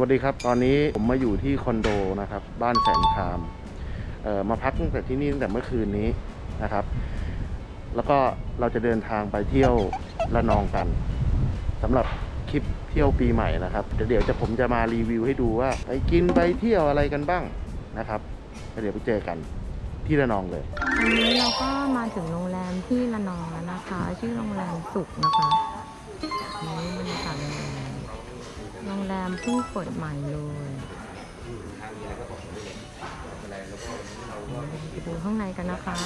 วัสดีครับ ตอนนี้ผมมาอยู่ที่คอนโดนะครับ บ้านแสนคามมาพักตั้งแต่ที่นี่ตั้งแต่เมื่อคืนนี้นะครับ แล้วก็เราจะเดินทางไปเที่ยวระนองกันสำหรับคลิปเที่ยวปีใหม่นะครับเดี๋ยวจะผมจะมารีวิวให้ดูว่าไปกินไปเที่ยวอะไรกันบ้างนะครับเดี๋ยวไปเจอกันที่ระนองเลยวันนี้เราก็มาถึงโรงแรมที่ระนองแล้วนะคะ ชื่อโรงแรมสุขนะคะนี่บรรยากาศ โรงแรมเพิ่งเปิดใหม่เลยไปดูข้างในกันนะคะ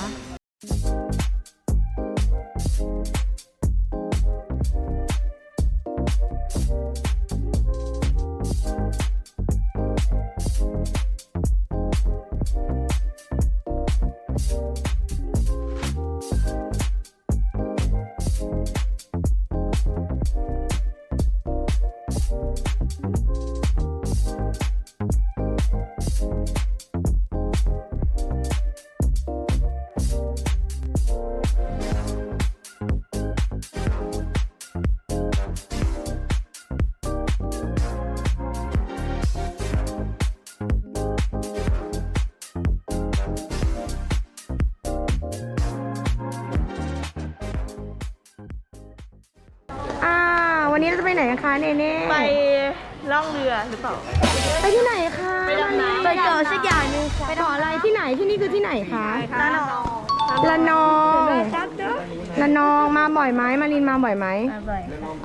วันนี้เราจะไปไหนกันคะเนเน่ไปล่องเรือหรือเปล่า ไปที่ไหนคะไปดำน้ำ ไปเกาะสักอย่างนึงไปเกาะอะไรที่ไหนที่นี่คือที่ไหนคะละนองระนองระนองมาบ่อยไหมมารินมาบ่อยไหมบ่อย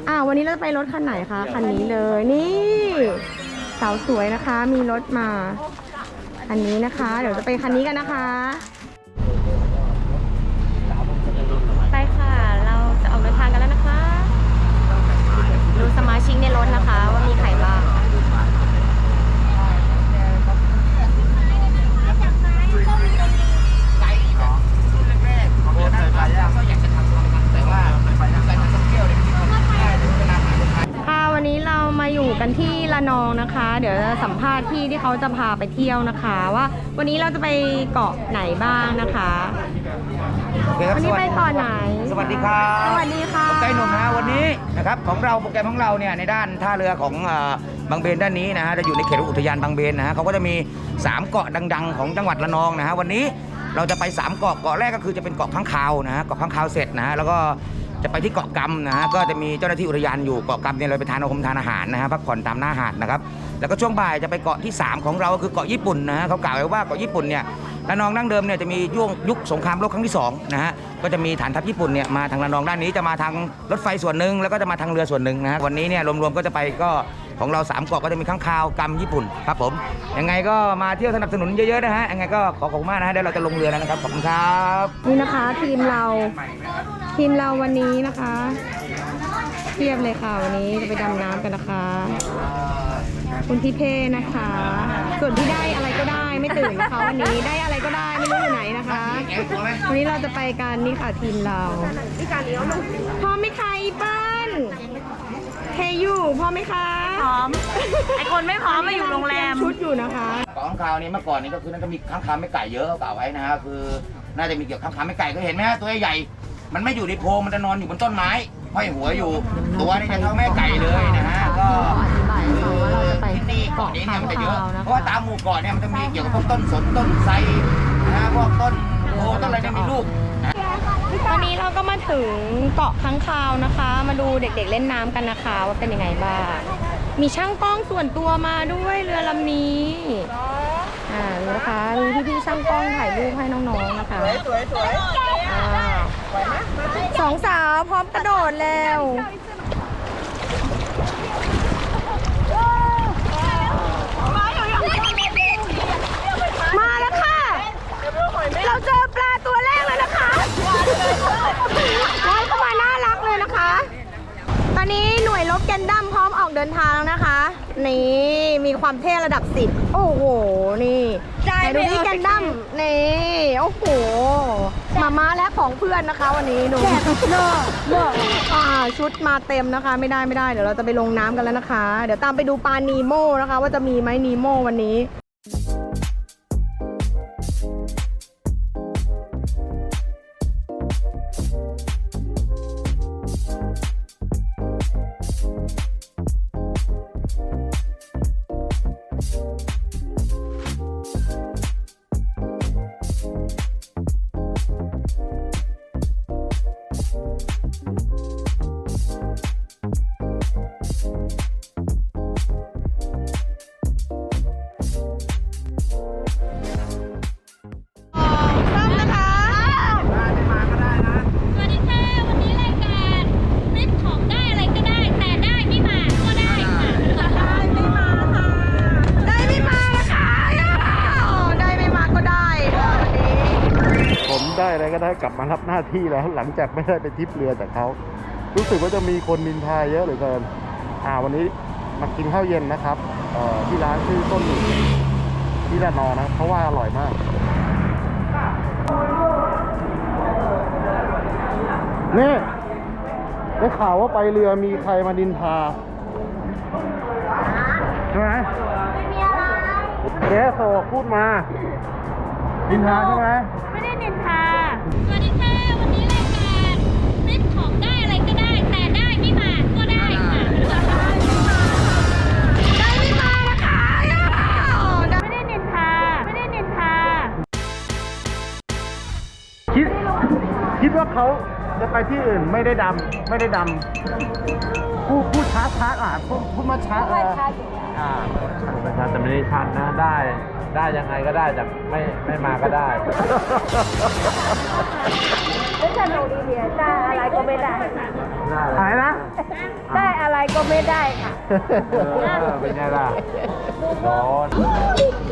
อ่าวันนี้เราจะไปรถคันไหนคะคันนี้เลยนี่สาวสวยนะคะ มีรถมา อันนี้นะคะ เดี๋ยวจะไปคันนี้กันนะคะ ไปค่ะ เราจะออกเดินทางกันแล้วนะคะ ดูสมาชิกในรถนะคะ ว่ามีใครบ้าง ค่ะวันนี้เรามาอยู่ กันที่ระนองนะคะ เดี๋ยวจะสัมภาษณ์พี่ที่เขาจะพาไปเที่ยวนะคะ ว่าวันนี้เราจะไปเกาะไหนบ้างนะคะ โอเคครับวันสนี้วัสไปดีเกาะไหน สวัสดีครับสวัสดีค่ะผมไก่หนุ่มนะฮะวันนี้นะครับของเราโปรแกรมของเราเนี่ยในด้านท่าเรือของเอ่อบางเบนด้านนี้นะฮะจะอยู่ในเขตอุทยานบางเบนนะฮะเขาก็จะมี 3 เกาะดัง ๆ ของจังหวัดระนองนะฮะวันนี้เราจะไป 3 เกาะเกาะแรกก็คือจะเป็นเกาะข้างคาวนะฮะเกาะข้างคาวเสร็จนะฮะแล้วก็ จะไปที่เกาะกำนะฮะก็จะมีเจ้าหน้าที่อุทยานอยู่เกาะกำเนี่ยเราไปทานอาหารทานอาหารนะฮะพักผ่อนตามหน้าหาดนะครับแล้วก็ช่วงบ่ายจะไปเกาะที่ 3 ของเราก็คือเกาะญี่ปุ่นนะฮะเขากล่าวไว้ว่าเกาะญี่ปุ่นเนี่ยระนองดั้งเดิมเนี่ยจะมียุคยุคสงครามโลกครั้งที่2นะฮะก็จะมีฐานทัพญี่ปุ่นเนี่ยมาทางระนองด้านนี้จะมาทางรถไฟส่วนหนึ่งแล้วก็จะมาทางเรือส่วนหนึ่งนะฮะวันนี้เนี่ยรวมๆก็จะไปก็ของเราสามเกาะก็จะมีข้างคาวกำญี่ปุ่นครับผมยังไงก็มาเที่ยวสนับสนุนเยอะๆนะฮะยังไงก็ขอขอบคุณมากนะฮะเดี๋ยวเราจะลงเรือแล้วนะครับขอบคุณครับนี่นะคะทีมเรา ทีมเราวันนี้นะคะเทียบเลยค่ะ วันนี้จะไปดำน้ำกันนะคะ คุณพี่เพ่นะคะ ส่วนที่ได้อะไรก็ได้ไม่ตื่นนะคะวันนี้ได้อะไรก็ได้ไม่รู้อยู่ไหนนะคะ วันนี้เราจะไปกันนี่ค่ะทีมเราพร้อมไหมคะอีเปิ้ลเฮยูพร้อมไหมคะพร้อมไอคนไม่พร้อมมาอยู่โรงแรมชุดอยู่นะคะเกาะข้างคาวนี่เมื่อก่อนนี่ก็คือน่าจะมีข้างคาวไม่ไก่เยอะเขากล่าวไว้นะฮะคือ น่าจะมีเกี่ยวกับข้างคาวไม่ไก่ก็เห็นไหมฮะตัวใหญ่ๆ มันไม่อยู่ในโพรงมันจะนอนอยู่บนต้นไม้ห้อยหัวอยู่ ตัวนี่จะเท่าแม่ไก่เลยนะฮะก็อธิบายให้ฟังว่าเราจะไปที่นี่เกาะเกาะนี้เนี่ยมันจะเยอะค้างคาวนะคะ เพราะว่าตามหมู่เกาะเนี่ยมันจะมีเกี่ยวกับพวกต้นสนต้นไทรนะฮะพวกต้นโพต้นอะไรเนี่ยมีลูก ตอนนี้เราก็มาถึงเกาะค้างคาวนะคะ มาดูเด็กๆเล่นน้ำกันนะคะว่าเป็นยังไงบ้าง มีช่างกล้องส่วนตัวมาด้วยเรือลำนี้อ่าดูนะคะมีพี่ๆช่างกล้องถ่ายรูปให้น้องๆนะคะ สวย สวยอ่าสองสาวพร้อมกระโดดแล้วมาแล้วค่ะ เราเจอปลาตัวแรกแล้วนะคะว่ายเข้ามาน่ารักเลยนะคะ ตอนนี้หน่วยลบแกนดัมพร้อมออกเดินทางแล้วนะคะ นี่มีความเท่ระดับสิบโอ้โห นี่ไหนดูที่แกนดัมนี่ โอ้โห มาม่าและของเพื่อนนะคะวันนี้หนูเลิกเลิกอ่าชุดมาเต็มนะคะ ไม่ได้ไม่ได้เดี๋ยวเราจะไปลงน้ำกันแล้วนะคะ เดี๋ยวตามไปดูปลานีโมนะคะ ว่าจะมีไหมนีโมวันนี้ น้าที่แล้วหลังจากไม่ได้ไปทริปเรือจากเขา รู้สึกว่าจะมีคนนินทาเยอะเหลือเกิน อ่าวันนี้มากินข้าวเย็นนะครับเอ่อที่ร้านชื่อต้นหนึ่งที่ระนองนะ เพราะว่าอร่อยมาก นี่ได้ข่าวว่าไปเรือมีใครมาดินทาใช่ไหมไม่มีอะไรเจ๊โซพูดมาดินทาใช่ไหมไม่ได้นินทา สวัสดีค่ะ วันนี้รายการเซ็ตของ ได้อะไรก็ได้ แต่ได้ไม่มาก็ได้ค่ะได้ไม่มานะคะได้ไม่ได้นินทาไม่ได้นินทาคิดคิดว่าเขาจะไปที่อื่นไม่ได้ดำไม่ได้ดำพูดพูดช้าช้าอะพูดพูดมาช้าเอออ่าประชาแต่ไม่ได้ชัดนะได้ ได้ยังไงก็ได้แต่ไม่ไม่มาก็ได้ ไม่สนุกดีเดียได้อะไรก็ไม่ได้ได้ อะไรนะ ได้อะไรก็ไม่ได้ค่ะเออเป็นไงล่ะโดน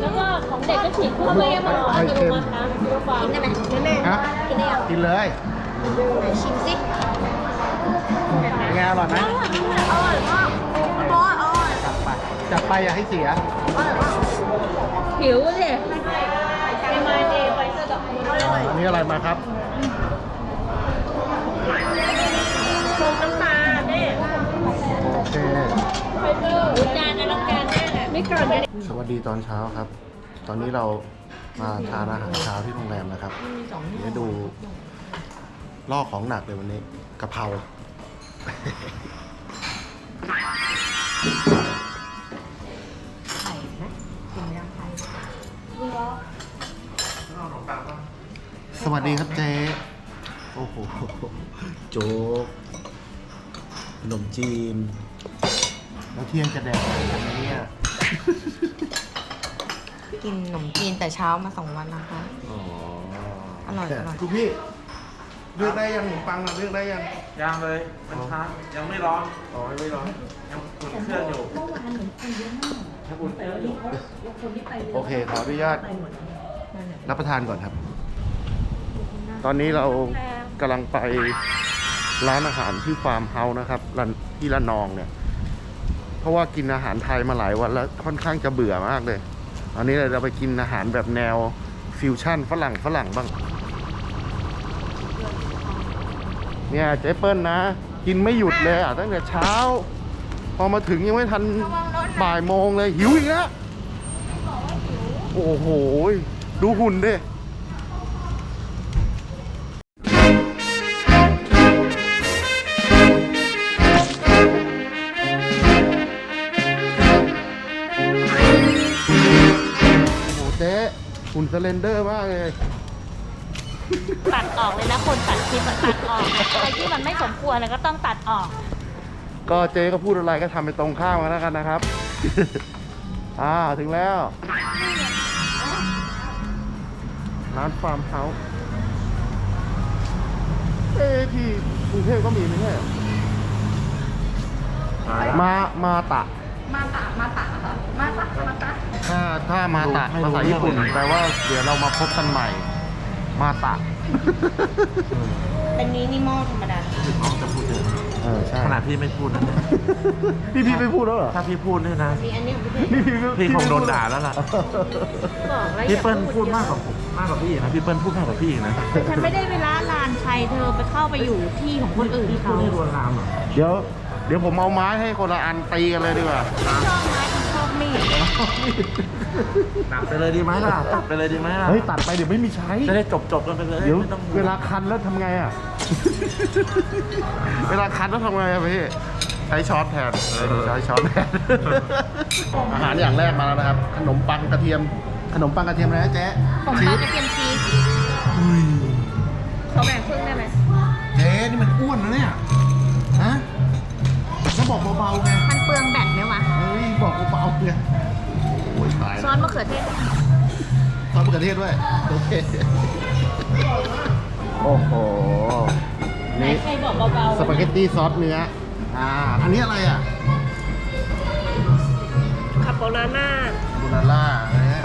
แล้วก็ของเด็กก็ฉีดเข้าไปมาหรอไม่เค็มกินได้ไหมฮะกินได้ยังกินเลยไหนชิมสิเป็นไงอร่อยไหมอร่อยมากอร่อยอร่อยจัดไปจัดไปอย่าให้เสียหิวสิอันนี้อะไรมาครับ ชมน้ำตาเนี่ยโอเค จานอลังการมากอะไม่ก่อนจะสวัสดีตอนเช้าครับ ตอนนี้เรามาทานอาหารเช้าที่โรงแรมนะครับ เดี๋ยวดูล่อของหนักเลยวันนี้กะเพราสวัสดีครับเจ๊ โอ้โห โจ๊ก ขนมจีน แล้วเที่ยงจะแดกอะไรกันไหมเนี่ยกินขนมจีนแต่เช้ามาสองวันนะคะ อ๋ออร่อยอร่อย คุณพี่เลือกได้ยังขนมปังอะเลือกได้ยังยังเลยมันช้ายังไม่ร้อนอ๋อไม่ร้อนยังอุ่นเครื่องอยู่โอเคขออนุญาตรับประทานก่อนครับ ตอนนี้เรากำลังไป ร้านอาหารที่ฟาร์มเฮาส์นะครับรันที่ระนองเนี่ย เพราะว่ากินอาหารไทยมาหลายวันแล้วค่อนข้างจะเบื่อมากเลย อันนี้เราไปกินอาหารแบบแนวฟิวชั่นฝรั่งฝรั่งบ้าง เนี่ยเจ๊เปิ้ลนะ กินไม่หยุดเลยอะตั้งแต่เช้า พอมาถึงยังไม่ทันบ่ายโมงเลยหิวอีกแล้วโอ้โห ดูหุ่นดิ เลนเดอร์มากเลยตัดออกเลยนะคนตัดคลิปอะตัดออกนะอะไรที่มันไม่สมควรนะก็ต้องตัดออก ก็เจ๊ก็พูดอะไรก็ทำไปตรงข้ามกันแล้วกันนะครับ อ่าถึงแล้วร้านฟาร์มเฮาส์เอ้ที่กรุงเทพก็มีไม่ใช่เหรอมามาตะ มาตะมาตะมาตะมาตะถ้าถ้ามาตะไม่รู้ภาษาญี่ปุ่นเรื่องเลยแปลว่าเดี๋ยวเรามาพบกันใหม่ มาตะเป็นนี้นี่หม้อธรรมดาน้องจะพูดเยอะเออใช่ขนาดพี่ไม่พูดนะพี่พี่ไม่พูดแล้วเหรอถ้าพี่พูดเนี่ยนะ มีอันนี้ของพี่นี่พี่ไม่พี่คงโดนไม่พูด่าแล้วล่ะ บอกแล้วพี่เปิ้ลพูดมากกว่าผมมากกว่าพี่อีกนะ พี่เปิ้ลพูดมากกว่าพี่อีกนะ ฉันไม่ได้เวลาลานใครเธอไปเข้าไปอยู่ที่ของคนอื่นพี่พูเขา ดให้รวนลามเหรอ เดี๋ยว เดี๋ยวผมเอาไม้ให้คนละอันตีกันเลยดีกว่าชอบไม้ชอบมีดตัดไปเลยดีไหมล่ะ ตัดไปเลยดีไหมล่ะ เฮ้ยตัดไปเดี๋ยวไม่มีใช้ จะได้จบจบๆกันไปเลยเดี๋ยวไม่ต้องเวลาคันแล้วทำไงอะ เวลาคันแล้วทำไงอะพี่ ใช้ช้อนแทนใช้ช้อนแทน อาหารอย่างแรกมาแล้วนะครับ ขนมปังกระเทียม ขนมปังกระเทียมอะไรนะเจ๊ผมชีปลาสกระเทียมชีสอุ้ยเขาแบ่งครึ่งได้ไหม แล้วบอกเบาๆไงมันเปลืองแบตไหมวะเฮ้ยบอกเบาๆเนี่ยโอ้ยตายซอสมะเขือเทศด้วยซอสมะเขือเทศด้วยโอเคโอ้โหไหนนี่ใครบอกเบาสปาเกตตี้ซอสเนื้ออ่าอันนี้อะไรอะๆคาโบนาน่าบูนาล่านะฮะ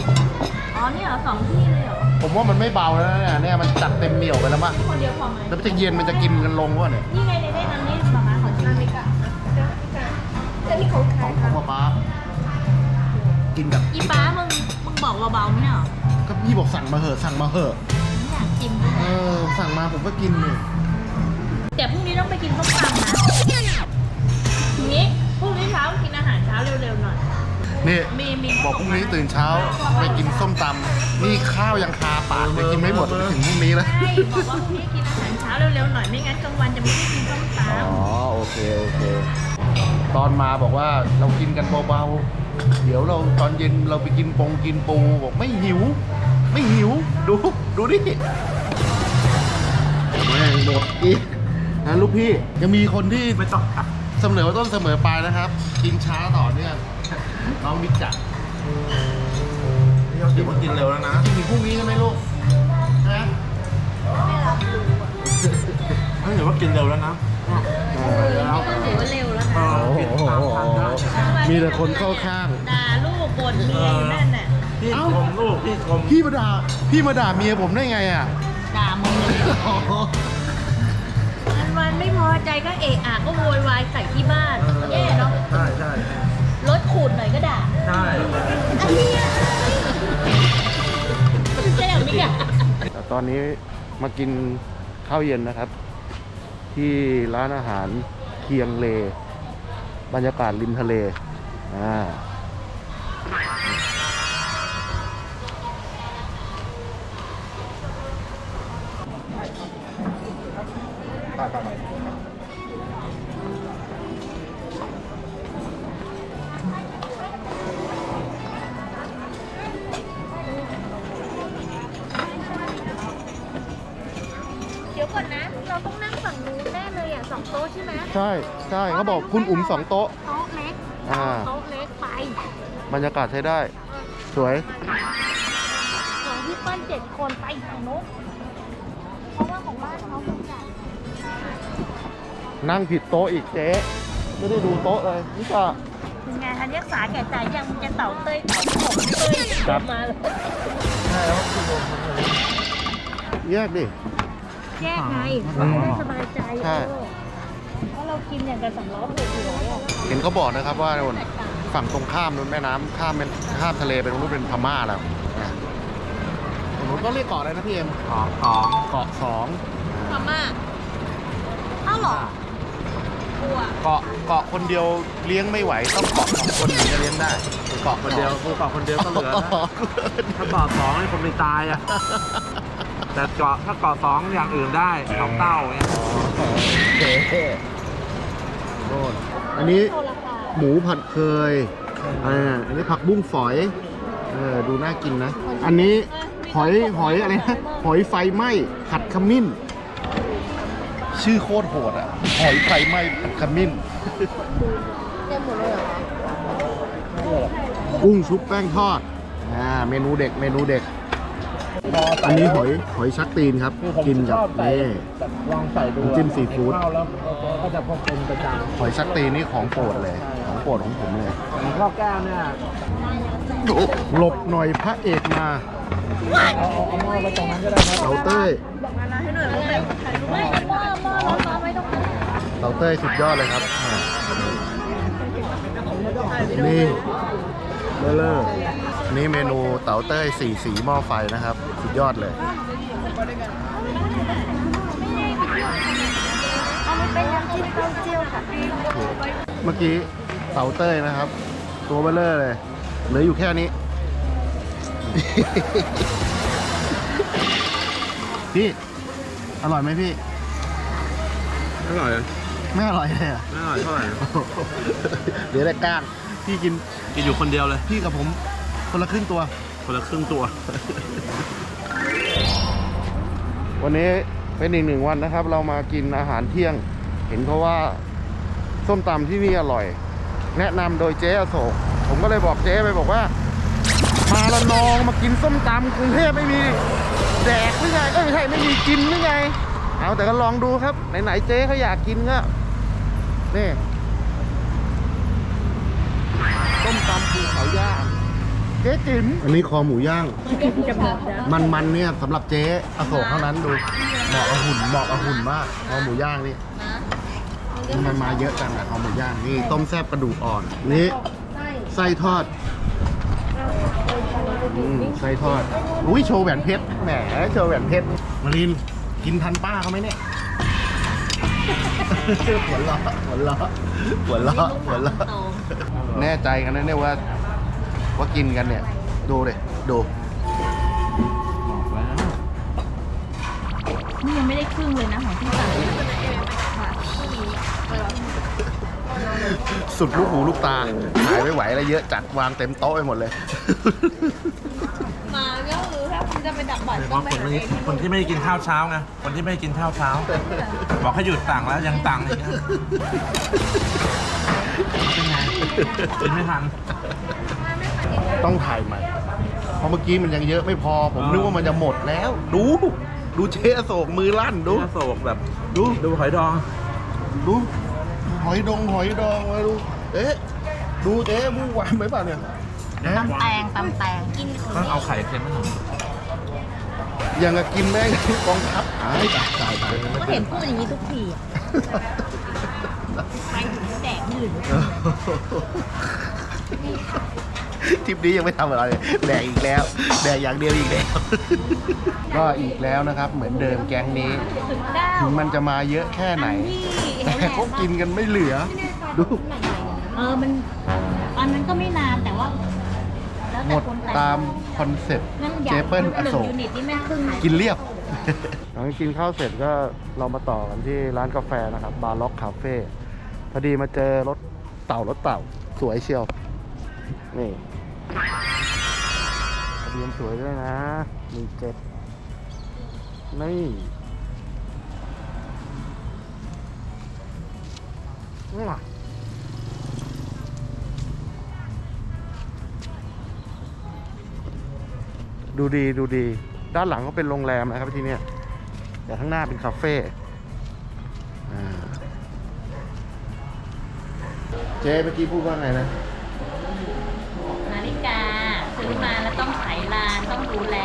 อ๋อนี่เหรอสองที่เลยเหรอผมว่ามันไม่เบาแล้วนะเนี่ยเนี่ยมันจัดเต็มเหนียวไปแล้วมั้งคนเดียวพอไหมแล้วมันจะเย็นมันจะกินกันลงวะเนี่ยนี่ไงในได้อันนี้ ของของป๊าป๊ากินกับอีป้ามึงมึงบอกเบาๆไม่ใช่เหรอก็พี่บอกสั่งมาเหอะสั่งมาเหอะไม่อยากกินด้วยเออสั่งมาผมก็กินเลยแต่พรุ่งนี้ต้องไปกินส้มตำนะทีนี้พรุ่งนี้เช้ากินอาหารเช้าเร็วๆหน่อย นี่มีมี บอกพรุ่งนี้ตื่นเช้าไปกินส้มตำนี่ข้าวยังคาปากเลยกินไม่หมดถึงพรุ่งนี้แล้วใช่บอกว่าพรุ่งนี้กินอาหารเช้าเร็วๆหน่อยไม่งั้นกลางวันจะไม่ได้กินส้มตอ๋อโอเคโอเค ตอนมาบอกว่าเรากินกันเบาๆ เดี๋ยวเราตอนเย็นเราไปกินปงกินปูบอกไม่หิว ไม่หิว ดู ดูดิแม่งหมดอีกนะลูกพี่ยังมีคนที่ไม่ต้องเสมอต้นเสมอปลายนะครับ กินช้าต่อเนื่องน้องมิกจักนี่ถือว่ากินเร็วแล้วนะกินถึงพรุ่งนี้ใช่ไหมลูกนะถ้าเกิดว่ากินเร็วแล้วนะำก็ถือว่าเร็วแล้ว นะโอ้โหมีแต่คนเข้าข้าง ด่าลูกบ่นเมียอยู่นั่นน่ะพี่เอ้าชมลูกพี่ชมพี่มาด่าพี่มาด่าเมียผมได้ไงอะ ด่ามึงเลยวันวันๆไม่พอใจก็เอะอะก็โวยวายใส่ที่บ้านแย่เนาะใช่ใช่รถขูดหน่อยก็ด่าใช่อันเนี้ยใช่อย่างนี้อะตอนนี้มากินข้าวเย็นนะครับ ที่ร้านอาหารเคียงเล บรรยากาศริมทะเลอ่า ใช่ใช่เขาบอกคุณอุ๋มสองโต๊ะ โต๊ะเล็กอ่า โต๊ะเล็กไปบรรยากาศใช้ได้ สวย ของพี่เปิ้ลเจ็ดคนไปฝั่งนู้นเพราะว่าของบ้านเขาคงใหญ่นั่งผิดโต๊ะอีกเจ๊ไม่ได้ดูโต๊ะเลยนี่ก็เป็นไงทันยักษาแก่ใจยังมึงจะเต่าเต้ยเต่าผมเต้ยครับ มาเลยแยกดิ แยกไงอืมได้สบายใจใช่ เออเพราะเรา กินอย่างกับสำล้อหัวหัวอะเห็นเขาบอกนะครับว่าฝั่งตรงข้ามนู้นแม่น้ำข้ามแม่ข้ามทะเลไปตรงนู้นเป็นพม่าแล้วนะตรงนู้นก็เรียกเกาะอะไรนะพี่เอ็มสองสองเกาะสองพม่าเอ้าเหรอ กลัว เกาะเกาะคนเดียวเลี้ยงไม่ไหวต้องเกาะสองคนถึงจะเลี้ยงได้เกาะคนเดียวกูเกาะคนเดียวก็เหลือนะถ้าเกาะสองนี่คนไม่ตายอะแต่เกาะถ้าเกาะสองอย่างอื่นได้สองเต้าเนี่ย โอเค โน่นอันนี้หมูผัดเคยอ่าอันนี้ผักบุ้งฝอย เออ ดูน่ากินนะ อันนี้หอยหอยอะไรนะหอยไฟไหม้ผัดขมิ้น ชื่อโคตรโหดอะ หอยไฟไหม้ผัดขมิ้นกุ้งชุบแป้งทอด อ่า เมนูเด็ก เมนูเด็ก อันนี้หอยหอยชักตีนครับกินกับนี่ลองใส่ดูน้ำจิ้มซีฟู้ดข้าวแล้วก็จะพอเป็นประจหอยชักตีนนี่ของโปรดเลย ของโปรดของผมเลยำของข้าวแก้วเนี่ยหลบหน่อยพระเอกมาเอาเอาเอาหม้อไว้ตรงนั้นก็ได้ครับเตาเต้ยไม่หม้อหม้อเรามาไม่ต้องเตาเต้ยสุดยอดเลยครับอ่านี่เลอเลอ นี่เมนูเต๋าเต้ยสีสีหม้อไฟนะครับ สุดยอดเลยเป็นน้ำจิ้มเต้าเจี้ยวค่ะเมื่อกี้เต๋าเต้ยนะครับ ตัวเบลเลอร์เลยเหลืออยู่แค่นี้ พี่ อร่อยไหมพี่ อร่อยไม่อร่อยเลยเหรอะไม่อร่อยเท่าไหร่ เหลือแต่ก้างพี่กินกินอยู่คนเดียวเลย พี่กับผม คนละครึ่งตัว คนละครึ่งตัว วันนี้เป็นอีกหนึ่งวันนะครับ เรามากินอาหารเที่ยง เห็นเขาว่าส้มตำที่นี่อร่อย แนะนำโดยเจ๊อโศกผมก็เลยบอกเจ๊ไปบอกว่า มาละนองมากินส้มตำกรุงเทพไม่มีแดกหรือไงเอ้ยไม่ใช่ไม่มีกินหรือไง เอาแต่ก็ลองดูครับไหนๆเจ๊เขาอยากกินก็นี่ส้มตำภูเขาย่าง เทจ๊จิ๋มอันนี้คอหมูย่าง มันมันๆเนี่ยสำหรับเจ๊อโศกเท่านั้นดูเหมาะกับหุ่นเหมาะกับหุ่นมากคอหมูย่างนี่มันมาเยอะจังอะคอหมูย่างนี่ต้มแซ่บกระดูกอ่อนนี่ไส้ทอดอืมไส้ทอดอุ้ยโชว์แหวนเพชรแหมโชว์แหวนเพชรมารินกินทันป้าเขาไหมเนี่ย หัวเราะหัวเราะหัวเราะหัวเราะแน่ใจกันนะเนี่ยว่า ว่ากินกันเนี่ย ดูเลยดูนี่ยังไม่ได้ครึ่งเลยนะของที่สั่งสุดลูกหูลูกตาขายไม่ไหวแล้วเยอะจัดวางเต็มโต๊ะไปหมดเลย มาก็คือถ้าคุณจะไปดักบ่อยเฉก็พาะไปคนหาที่เองคนที่ไม่ได้กินข้าวเช้าไงคนที่ไม่ได้กินข้าวเช้า บอกให้หยุดสั่งแล้วยังสั่งอีกนะเป็นไงกินไม่ทัน ต้องถ่ายใหม่ เพราะเมื่อกี้มันยังเยอะไม่พอ ผมนึกว่ามันจะหมดแล้ว ดู ดูเชอโศกมือลั่นดูดูโศกแบบดูดูหอยดอง ดู หอยดองหอยดองมาดูเอ๊ะดูเจ๊มูหวานไหมป่ะเนี่ยนะตำแตงตำแตงกินต้องเอาไข่เค็มมาหน่อยยังกับกินแม่งกองทัพตายตายตายตายก็เห็นพูดอย่างนี้ทุกทีอะไปถึงแดกหนื่น ทริปนี้ยังไม่ทำอะไรเลยแดกอีกแล้วแดกอย่างเดียวอีกแล้ว ก็อีกแล้วนะครับ เหมือนเดิมแก๊งนี้ถึงเก้าถึงมันจะมาเยอะแค่ไหนอันที่แต่เขากินกันไม่เหลือดูเออมันอันนั้นก็ไม่นานแต่ว่าแล้วหมแต่ดคนแต่ตามคอนเซ็ปต์งั้นอเจย่างเปิลหอนึ่งโศกยูนิตนี่แม่งครึ่งกินเรียบ หลังจากกินข้าวเสร็จก็เรามาต่อกันที่ร้านกาแฟนะครับ บาร์ล็อกคาเฟ่พอดีมาเจอรถเต่ารถเต่าสวยเชียว นี่ ทะเบียนสวยด้วยนะหนึ่งเจ็ดนี่อื้อดูดีดูดี ด้านหลังก็เป็นโรงแรมนะครับที่นี่แต่ข้างหน้าเป็นคาเฟ่เจ๊เมื่อกี้พูดว่าไงนะ อมาแล้วต้องไขลานต้องดูแล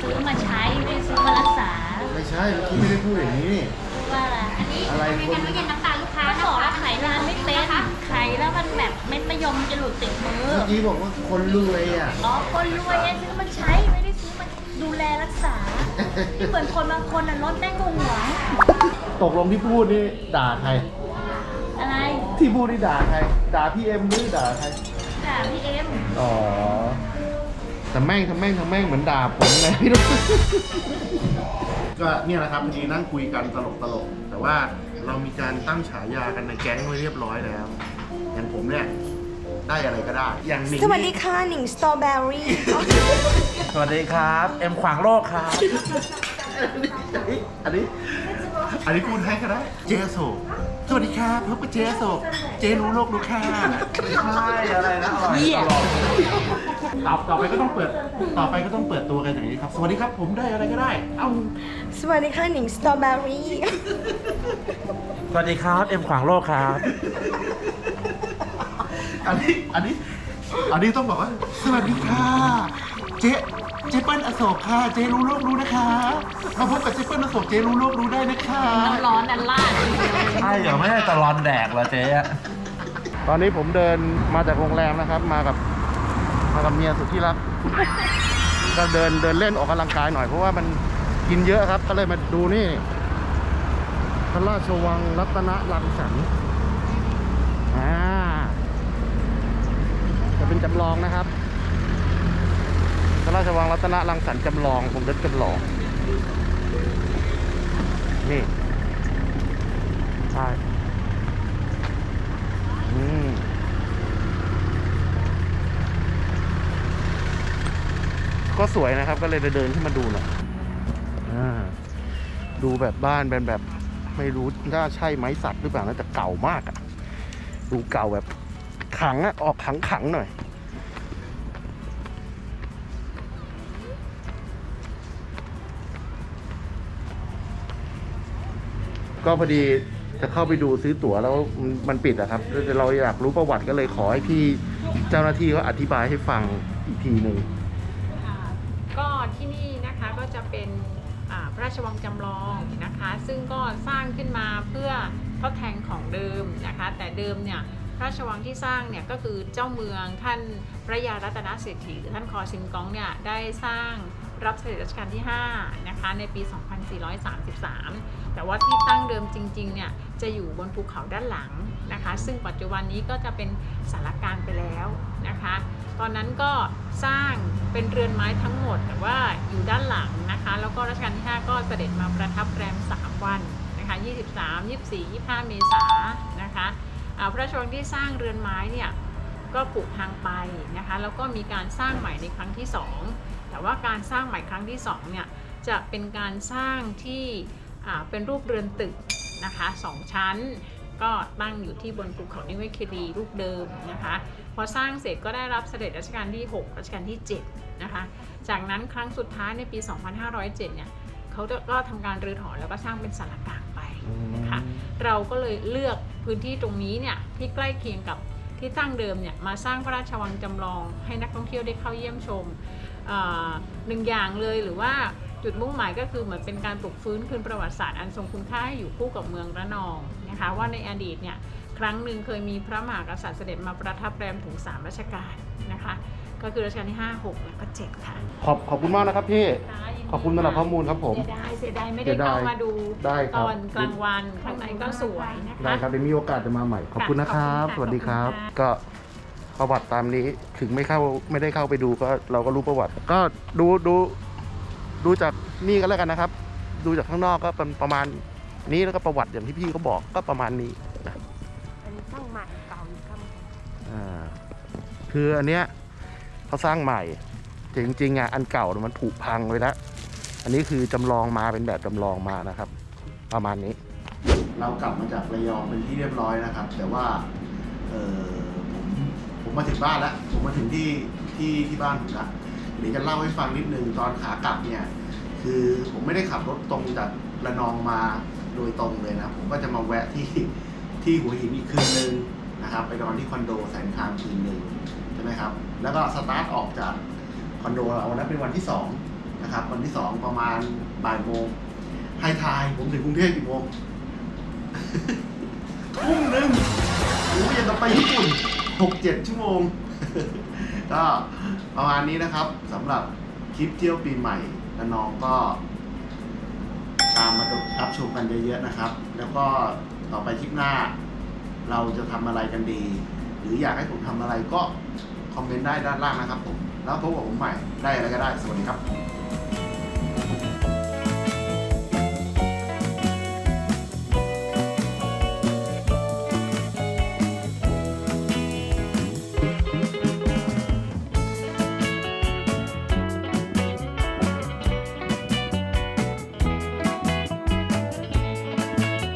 ซื้อมาใช้ไม่ได้ซื้อมารักษาไม่ใช่เมื่อกี้ไม่ได้พูดอย่างนี้นี่ว่าอะไรอันนี้อะไรคนไม่เย็นน้ำตาลูกค้าบอกว่าไขลานไม่เป็นไขแล้วมันแบบเม็ดมะยมจะหลุดติดมือเมื่อกี้บอกว่าคนรวยอะ อ๋อคนรวยไงซื้อมาใช้ไม่ได้ซื้อมาดูแลรักษาที่เหมือนคนบางคนน่ะรถแม่งก็หวงตกลงที่พูดนี่ด่าใคร อะไรที่พูดนี่ด่าใคร ด่าพี่เอ็มหรือด่าใคร ด่าพี่เอ็ม อ๋อแต่แม่งทำแม่งทำแม่งเหมือนด่าผมไงพี่รู้ก็เนี่ยแหละครับบางทีนั่งคุยกันตลกตลกๆแต่ว่าเรามีการตั้งฉายากันในแก๊งไว้เรียบร้อยแล้ว อย่างผมเนี่ยได้อะไรก็ได้ อย่างหนิงสวัสดีค่ะหนิงสตรอเบอรี่สวัสดีครับ เอ็มขวางโลกครับ อันนี้ อันนี้พูดให้ก็ได้ เจโซสวัสดีครับพบกับเจโซเจรู้โลกรู้ค่าใช่อะไรนะอร่อยตลอดต่อต่อไปก็ต้องเปิด ต่อไปก็ต้องเปิดตัวกันอย่างนี้ครับ สวัสดีครับผมได้อะไรก็ได้ เอ้าสวัสดีค่ะหนิงสตรอเบอรี่สวัสดีครับ เอ็มขวางโลกครับ อันนี้ อันนี้ อันนี้ต้องบอกว่า สวัสดีค่ะ เจ๊ เจ๊เปิ้ลอโศกค่ะ เจ๊รู้โลกรู้นะคะ มาพบกับเจ๊เปิ้ลอโศกเจ๊รู้โลกรู้ได้นะคะน้ำร้อนนั่นลาดใช่เหรอไม่ได้ตะลอนแดกเหรอเจ๊อะตอนนี้ผมเดินมาจากโรงแรมนะครับ มากับมากับเมียสุดที่รัก ก็เดินเดินเล่นออกกำลังกายหน่อยเพราะว่ามันกินเยอะครับ ก็เลยมาดูนี่พระราชวังรัตนรังสรรค์อ่าจะเป็นจำลองนะครับพ ราชวังรัตนรังสรรค์จำลอง ผมเดินจำลอง นี่ใช่อืมก็สวยนะครับ ก็เลยเดินขึ้นมาดูหน่อยอ่าดูแบบบ้านเป็นแบบไม่รู้น่าใช่ไม้สักหรือเปล่าน่าจะเก่ามากอะดูเก่าแบบขังอะออกขังขังหน่อย ก็พอดีจะเข้าไปดูซื้อตั๋วแล้วมันปิดอะครับเราอยากรู้ประวัติก็เลยขอให้พี่เจ้าหน้าที่เขาอธิบายให้ฟังอีกทีหนึ่งก็ที่นี่นะคะก็จะเป็นพระราชวังจำลองนะคะ ซึ่งก็สร้างขึ้นมาเพื่อทดแทนของเดิมนะคะ แต่เดิมเนี่ยพระราชวังที่สร้างเนี่ยก็คือเจ้าเมืองท่านพระยารัตนเศรษฐีหรือท่านคอซิมกองเนี่ยได้สร้าง รับเสด็จรัชกาลที่ 5 นะคะ ในปี 2433 แต่ว่าที่ตั้งเดิมจริงๆ เนี่ย จะอยู่บนภูเขาด้านหลังนะคะ ซึ่งปัจจุบันนี้ก็จะเป็นสารกลางไปแล้วนะคะ ตอนนั้นก็สร้างเป็นเรือนไม้ทั้งหมด แต่ว่าอยู่ด้านหลังนะคะ แล้วก็รัชกาลที่ 5 ก็เสด็จมาประทับแรม 3 วันนะคะ 23 24 25 เมษายนนะคะพระราชวังที่สร้างเรือนไม้เนี่ยก็ผุพังไปนะคะ แล้วก็มีการสร้างใหม่ในครั้งที่ 2 แต่ว่าการสร้างใหม่ครั้งที่2เนี่ยจะเป็นการสร้างที่เป็นรูปเรือนตึกนะคะสองชั้น ก็ตั้งอยู่ที่บนภูเขานิเวศคีรีรูปเดิมนะคะพอสร้างเสร็จก็ได้รับเสด็จรัชกาลที่ 6 รัชกาลที่ 7 นะคะ จากนั้นครั้งสุดท้ายในปี 2507 เนี่ยเขาก็ทำการรื้อถอนแล้วก็สร้างเป็นสารกลางไปนะคะเราก็เลยเลือกพื้นที่ตรงนี้เนี่ยที่ใกล้เคียงกับที่ตั้งเดิมเนี่ยมาสร้างพระราชวังจำลองให้นักท่องเที่ยวได้เข้าเยี่ยมชม หนึ่งอย่างเลยหรือว่าจุดมุ่งหมายก็คือเหมือนเป็นการปลุกฟื้นคืนประวัติศาสตร์อันทรงคุณค่าให้อยู่คู่กับเมืองระนองนะคะว่าในอดีตเนี่ยครั้งหนึ่งเคยมีพระมหากษัตริย์เสด็จมาประทับแรมถึง 3 รัชกาลนะคะ ก็คือรัชกาลที่ 5 6 แล้วก็ 7 ค่ะ ขอบขอบคุณมากนะครับพี่ ขอบคุณสำหรับข้อมูลครับผมเสียดายเสียดายไม่เสีได้ยดายเข้ามาดูได้คตรับอนกลางวันข้างในก็สวยนะคะได้ครับเดี๋ยวมีโอกาสจะมาใหม่ ขอบคุณนะครับขอบคุณค่ะสวัสดีครับขอบคุณค่ะก็ ประวัติตามนี้ถึงไม่เข้าไม่ได้เข้าไปดูก็เราก็รู้ประวัติ ก็ดูดูดูจากนี่ก็แล้วกันนะครับ ดูจากข้างนอกก็เป็นประมาณนี้แล้วก็ประวัติอย่างที่พี่เขาบอกก็ประมาณนี้นะอันนี้ตั้งใหม่เก่าอยู่ครับอ่าคืออันเนี้ยเขาสร้างใหม่แต่จริงๆอะอันเก่ามันผุพังไปแล้วอันนี้คือจำลองมาเป็นแบบจำลองมานะครับ ประมาณนี้ เรากลับมาจากระยองเป็นที่เรียบร้อยนะครับ แต่ว่าเออผ มาถึงบ้านแล้ว ผมมาถึงที่ที่ที่บ้านผมแล้วเดี๋ยวจะเล่าให้ฟังนิดนึงตอนขากลับเนี่ย คือผมไม่ได้ขับรถตรงจากระนองมาโดยตรงเลยนะ ผมก็จะมาแวะที่ที่หัวหินอีกคืนนึงนะครับ ไปนอนที่คอนโดแสนคามคืนหนึ่งใช่ไหมครับ แล้วก็สตาร์ทออกจากคอนโดเราวันนั้นเป็นวันที่สองนะครับ วันที่สองประมาณบ่ายโมงไฮทายผมถึงกรุงเทพกี่โมงทุ่มหนึ่งโอ้ยยังกับไปญี่ปุ่น หกเจ็ดชั่วโมง ก็ประมาณนี้นะครับสำหรับคลิปเที่ยวปีใหม่และน้องก็ ตามมารับชมกันเยอะๆนะครับ แล้วก็ต่อไปคลิปหน้า เราจะทำอะไรกันดี หรืออยากให้ผมทำอะไรก็คอมเมนต์ได้ด้านล่างนะครับผม แล้วพบกับผมใหม่ได้อะไรก็ได้ สวัสดีครับ